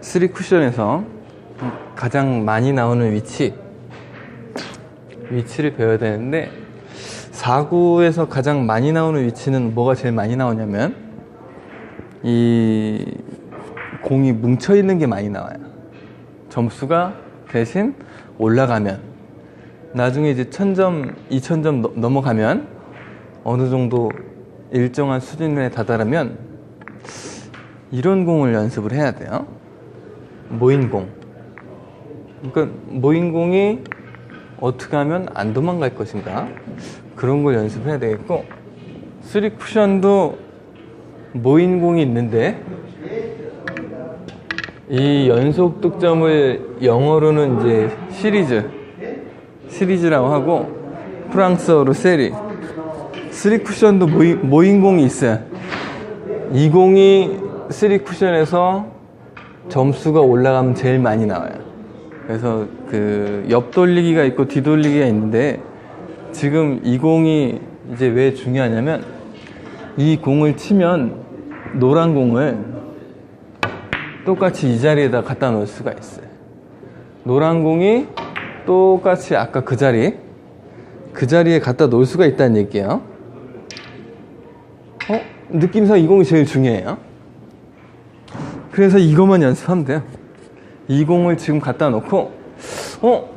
쓰리 쿠션에서 가장 많이 나오는 위치 위치를 배워야 되는데 4구에서 가장 많이 나오는 위치는 뭐가 제일 많이 나오냐면 이 공이 뭉쳐 있는 게 많이 나와요. 점수가 대신 올라가면 나중에 이제 1000점, 2000점 넘어가면 어느 정도 일정한 수준에 다다르면 이런 공을 연습을 해야 돼요. 모인 공. 그러니까 모인 공이 어떻게 하면 안 도망갈 것인가 그런 걸 연습해야 되겠고 쓰리 쿠션도 모인 공이 있는데 이 연속 득점을 영어로는 이제 시리즈 시리즈라고 하고 프랑스어로 세리 쓰리 쿠션도 모인, 모인 공이 있어요 이 공이 쓰리 쿠션에서 점수가 올라가면 제일 많이 나와요 그래서 그 옆 돌리기가 있고 뒤 돌리기가 있는데 지금 이 공이 이제 왜 중요하냐면 이 공을 치면 노란 공을 똑같이 이 자리에다 갖다 놓을 수가 있어요. 노란 공이 똑같이 아까 그 자리 그 자리에 갖다 놓을 수가 있다는 얘기예요. 어? 느낌상 이 공이 제일 중요해요. 그래서 이것만 연습하면 돼요. 이 공을 지금 갖다 놓고 어?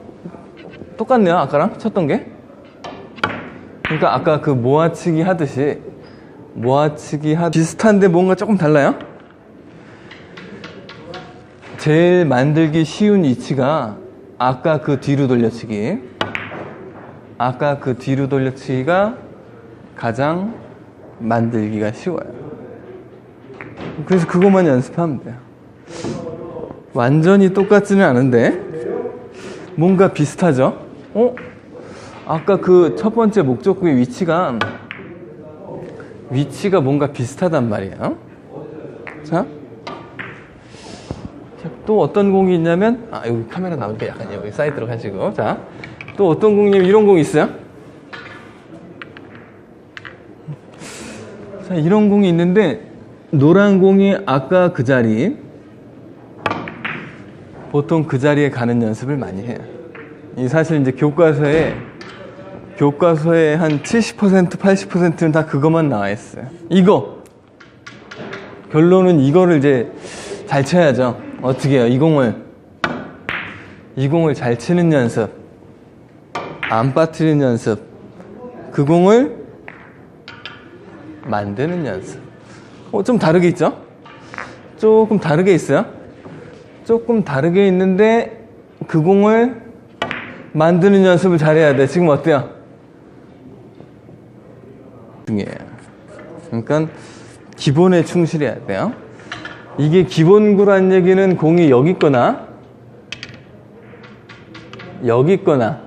똑같네요 아까랑? 쳤던 게? 그러니까 아까 그 모아치기 하듯이 모아치기 하 비슷한데 뭔가 조금 달라요? 제일 만들기 쉬운 위치가 아까 그 뒤로 돌려치기. 아까 그 뒤로 돌려치기가 가장 만들기가 쉬워요 그래서 그것만 연습하면 돼요 완전히 똑같지는 않은데 뭔가 비슷하죠? 어? 아까 그 첫 번째 목적구의 위치가 위치가 뭔가 비슷하단 말이에요. 자, 자, 또 어떤 공이 있냐면 아 여기 카메라 나오니까 약간 여기 사이드로 가시고 자, 또 어떤 공이냐면 이런 공이 있어요. 자, 이런 공이 있는데 노란 공이 아까 그 자리 보통 그 자리에 가는 연습을 많이 해요. 이 사실 이제 교과서에 교과서에 한 70% 80%는 다 그것만 나와 있어요. 이거 결론은 이거를 이제 잘 쳐야죠. 어떻게 해요? 이 공을 이 공을 잘 치는 연습, 안 빠뜨리는 연습, 그 공을 만드는 연습. 어, 좀 다르게 있죠? 조금 다르게 있어요. 조금 다르게 있는데 그 공을 만드는 연습을 잘해야 돼. 지금 어때요? 중요해요. 그러니까 기본에 충실해야 돼요. 이게 기본구란 얘기는 공이 여기 있거나 여기 있거나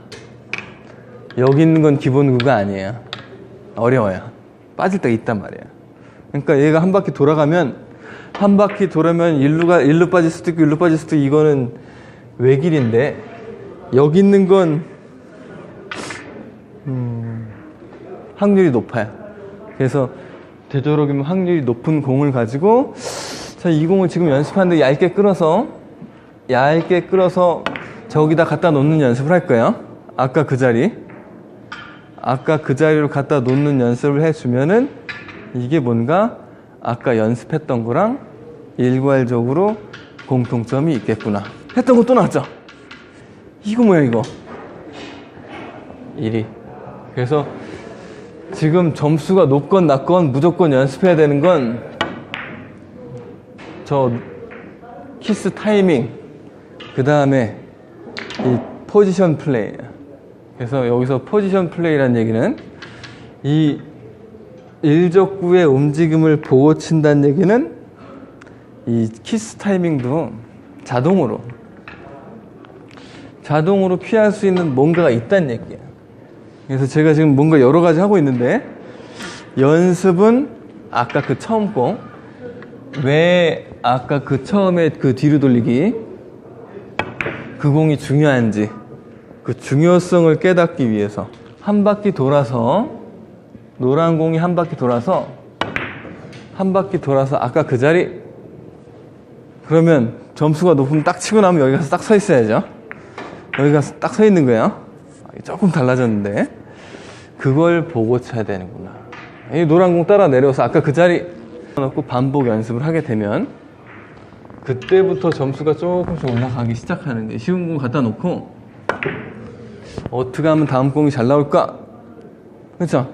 여기 있는 건 기본구가 아니에요. 어려워요. 빠질 때가 있단 말이에요. 그러니까 얘가 한 바퀴 돌아가면 한 바퀴 돌아면 일루가 일루 빠질 수도 있고 일루 빠질 수도 있고 이거는 외길인데 여기 있는 건 음, 확률이 높아요. 그래서 되도록이면 확률이 높은 공을 가지고 자, 이 공을 지금 연습하는데 얇게 끌어서 얇게 끌어서 저기다 갖다 놓는 연습을 할 거예요. 아까 그 자리 아까 그 자리로 갖다 놓는 연습을 해주면은 이게 뭔가 아까 연습했던 거랑 일괄적으로 공통점이 있겠구나. 했던 거 또 나왔죠? 이거 뭐야, 이거? 1위. 그래서 지금 점수가 높건 낮건 무조건 연습해야 되는 건 저 키스 타이밍, 그 다음에 이 포지션 플레이예요. 그래서 여기서 포지션 플레이라는 얘기는 이 일적구의 움직임을 보고 친다는 얘기는 이 키스 타이밍도 자동으로 자동으로 피할 수 있는 뭔가가 있다는 얘기예요. 그래서 제가 지금 뭔가 여러 가지 하고 있는데 연습은 아까 그 처음 공, 왜 아까 그 처음에 그 뒤로 돌리기 그 공이 중요한지 그 중요성을 깨닫기 위해서 한 바퀴 돌아서 노란 공이 한 바퀴 돌아서 한 바퀴 돌아서 아까 그 자리 그러면 점수가 높으면 딱 치고 나면 여기 가서 딱 서 있어야죠. 여기 가서 딱 서 있는 거예요. 아, 조금 달라졌는데 그걸 보고 쳐야 되는구나. 이 노란 공 따라 내려서 아까 그 자리 놓고 반복 연습을 하게 되면 그때부터 점수가 조금씩 올라가기 시작하는 게 쉬운 공 갖다 놓고 어떻게 하면 다음 공이 잘 나올까? 그렇죠?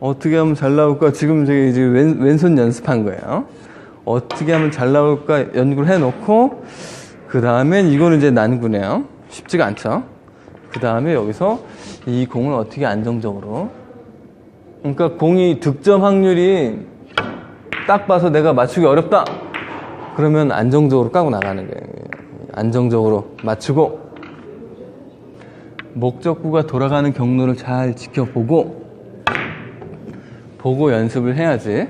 어떻게 하면 잘 나올까? 지금 저기 이제 왼, 왼손 연습한 거예요. 어떻게 하면 잘 나올까 연구를 해놓고 그 다음에 이거는 이제 난구네요. 쉽지가 않죠. 그 다음에 여기서 이 공을 어떻게 안정적으로 그러니까 공이 득점 확률이 딱 봐서 내가 맞추기 어렵다. 그러면 안정적으로 까고 나가는 거예요. 안정적으로 맞추고 목적구가 돌아가는 경로를 잘 지켜보고 보고 연습을 해야지.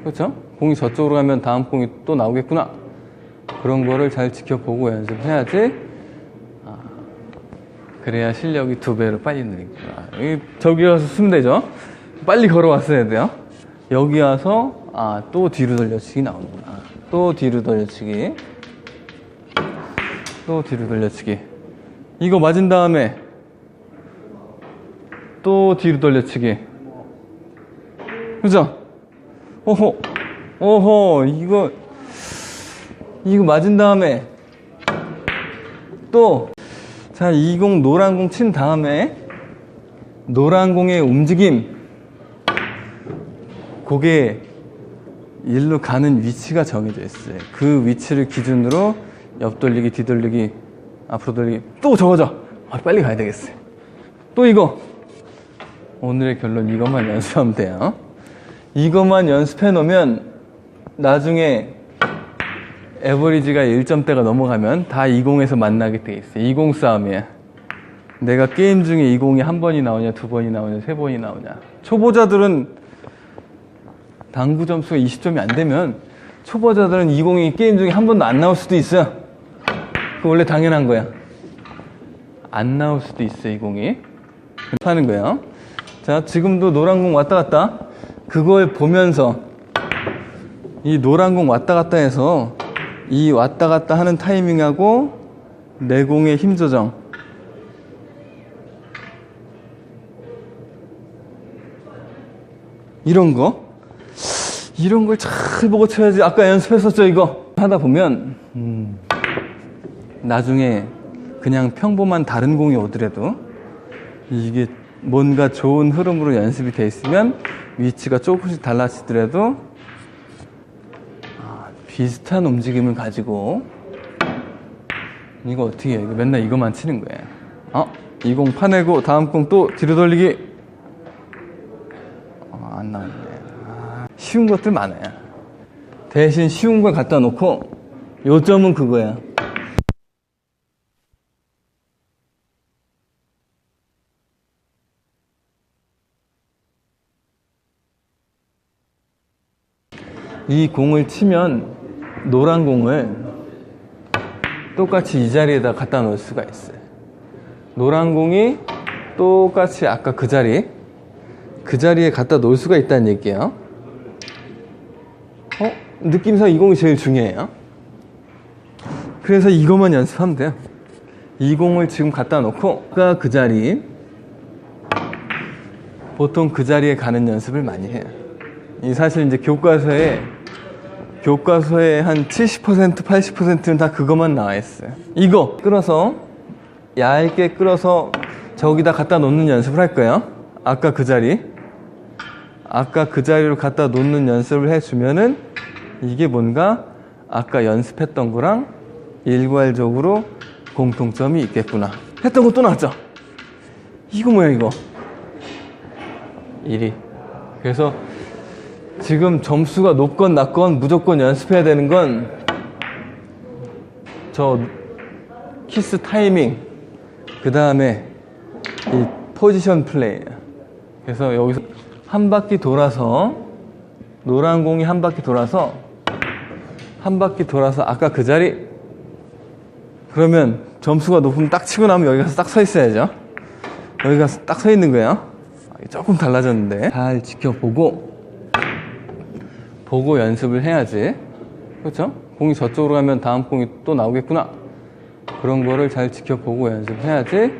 그렇죠? 공이 저쪽으로 가면 다음 공이 또 나오겠구나. 그런 거를 잘 지켜보고 연습해야지. 아, 그래야 실력이 두 배로 빨리 늘겠구나. 여기 저기 가서 쓰면 되죠? 빨리 걸어왔어야 돼요. 여기 와서 아, 또 뒤로 돌려치기 나오는구나. 또 뒤로 돌려치기. 또 뒤로 돌려치기. 이거 맞은 다음에 또 뒤로 돌려치기. 그죠? 오호, 오호, 이거, 이거 맞은 다음에 또, 자, 이 공 노란 공 친 다음에 노란 공의 움직임. 그게 일로 가는 위치가 정해져 있어요. 그 위치를 기준으로 옆 돌리기, 뒤 돌리기, 앞으로 돌리기, 또 저거죠. 아, 빨리 가야 되겠어요. 또 이거. 오늘의 결론 이것만 연습하면 돼요. 이것만 연습해 놓으면 나중에 에버리지가 1점대가 넘어가면 다 20에서 만나게 돼 있어요. 20 싸움이야. 내가 게임 중에 20이 한 번이 나오냐, 두 번이 나오냐, 세 번이 나오냐. 초보자들은 당구 점수가 20점이 안 되면 초보자들은 20이 게임 중에 한 번도 안 나올 수도 있어요. 그 원래 당연한 거야. 안 나올 수도 있어, 20이. 하는 거예요. 자, 지금도 노란 공 왔다 갔다. 그걸 보면서 이 노란 공 왔다 갔다 해서 이 왔다 갔다 하는 타이밍하고 내 공의 힘 조정. 이런 거. 이런 걸 잘 보고 쳐야지. 아까 연습했었죠, 이거. 하다 보면, 음, 나중에 그냥 평범한 다른 공이 오더라도 이게 뭔가 좋은 흐름으로 연습이 돼 있으면 위치가 조금씩 달라지더라도 아, 비슷한 움직임을 가지고 이거 어떻게 해? 이거 맨날 이거만 치는 거예요. 어? 이 공 파내고 다음 공 또 뒤로 돌리기. 어, 안 나오네. 아, 쉬운 것들 많아요. 대신 쉬운 걸 갖다 놓고 요점은 그거야. 이 공을 치면 노란 공을 똑같이 이 자리에다 갖다 놓을 수가 있어요. 노란 공이 똑같이 아까 그 자리, 그 자리에 갖다 놓을 수가 있다는 얘기예요. 어? 느낌상 이 공이 제일 중요해요. 그래서 이것만 연습하면 돼요. 이 공을 지금 갖다 놓고 아까 그 자리, 보통 그 자리에 가는 연습을 많이 해요. 이 사실 이제 교과서에 교과서에 한70% 80%는 다 그것만 나와 있어요. 이거 끌어서 얇게 끌어서 저기다 갖다 놓는 연습을 할 거예요. 아까 그 자리. 아까 그 자리로 갖다 놓는 연습을 해주면은 이게 뭔가 아까 연습했던 거랑 일괄적으로 공통점이 있겠구나. 했던 거 또 나왔죠? 이거 뭐야, 이거? 1위. 그래서 지금 점수가 높건 낮건 무조건 연습해야 되는 건 저 키스 타이밍 그 다음에 이 포지션 플레이. 그래서 여기서 한 바퀴 돌아서 노란 공이 한 바퀴 돌아서 한 바퀴 돌아서 아까 그 자리? 그러면 점수가 높으면 딱 치고 나면 여기 가서 딱 서 있어야죠. 여기 가서 딱 서 있는 거예요. 아, 조금 달라졌는데. 잘 지켜보고 보고 연습을 해야지. 그렇죠? 공이 저쪽으로 가면 다음 공이 또 나오겠구나. 그런 거를 잘 지켜보고 연습해야지.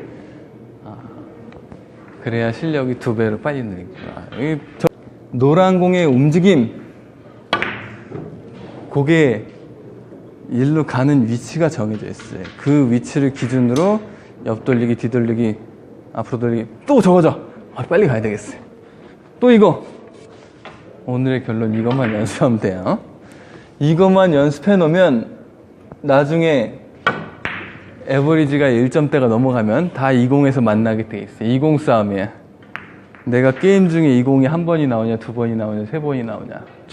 아, 그래야 실력이 두 배로 빨리. 이 저- 노란 공의 움직임. 그게 일로 가는 위치가 정해져 있어요. 그 위치를 기준으로 옆 돌리기, 뒤 돌리기, 앞으로 돌리기. 또 저거죠. 아, 빨리 가야 되겠어요. 또 이거. 오늘의 결론 이것만 연습하면 돼요. 이것만 연습해 놓으면 나중에 에버리지가 1점대가 넘어가면 다 20에서 만나게 돼 있어요. 20 싸움이야. 내가 게임 중에 20이 한 번이 나오냐, 두 번이 나오냐, 세 번이 나오냐.